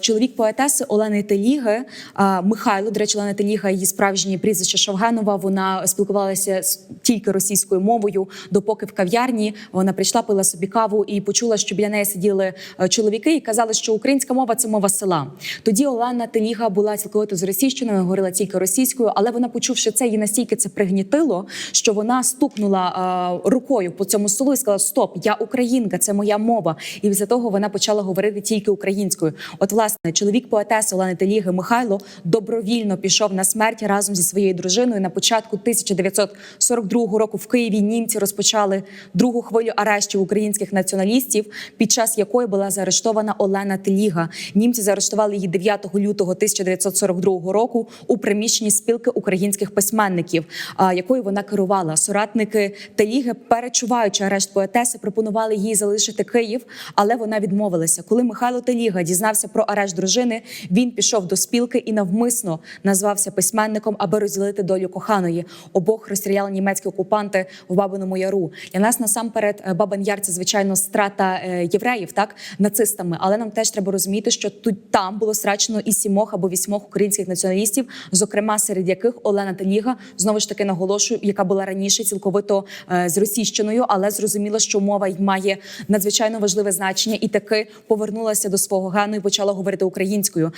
Чоловік поетеси Олени Теліги Михайло. До речі, Олена Теліга, її справжнє прізвище Шовгенова. Вона спілкувалася тільки російською мовою, допоки в кав'ярні вона прийшла, пила собі каву і почула, що біля неї сиділи е, чоловіки і казали, що українська мова це мова села. Тоді Олена Теліга була цілковито з російщиною, говорила тільки російською, але вона, почувши це, її настільки це пригнітило, що вона стукнула е, рукою по цьому столу і сказала: Стоп, я українка, це моя мова. І після того вона почала говорити тільки українською. От, власне, чоловік поетеси Олени Теліги Михайло добровільно пішов на смерть разом зі своєю дружиною. На початку 1942 року в Києві німці розпочали другу хвилю арештів українських націоналістів, під час якої була заарештована Олена Теліга. Німці заарештували її 9 лютого 1942 року у приміщенні спілки українських письменників, якою вона керувала. Соратники Теліги, перечуваючи арешт поетеси, пропонували їй залишити Київ, але вона відмовилася. Коли Михайло Теліга дізнався про арешт дружини, він пішов до спілки і навмисно назвався письменником, аби розділити долю коханої. Обох розстріляли німецькі окупанти в Бабиному Яру. Для нас насамперед е, Бабин Яр це звичайно страта е, євреїв, так нацистами. Але нам теж треба розуміти, що тут там було страчено і сімох або вісьмох українських націоналістів, зокрема серед яких Олена Теліга знову ж таки наголошую, яка була раніше цілковито е, з російщиною, але зрозуміло, що мова й має надзвичайно важливе значення, і таки повернулася до свого гену і почала говорити українською.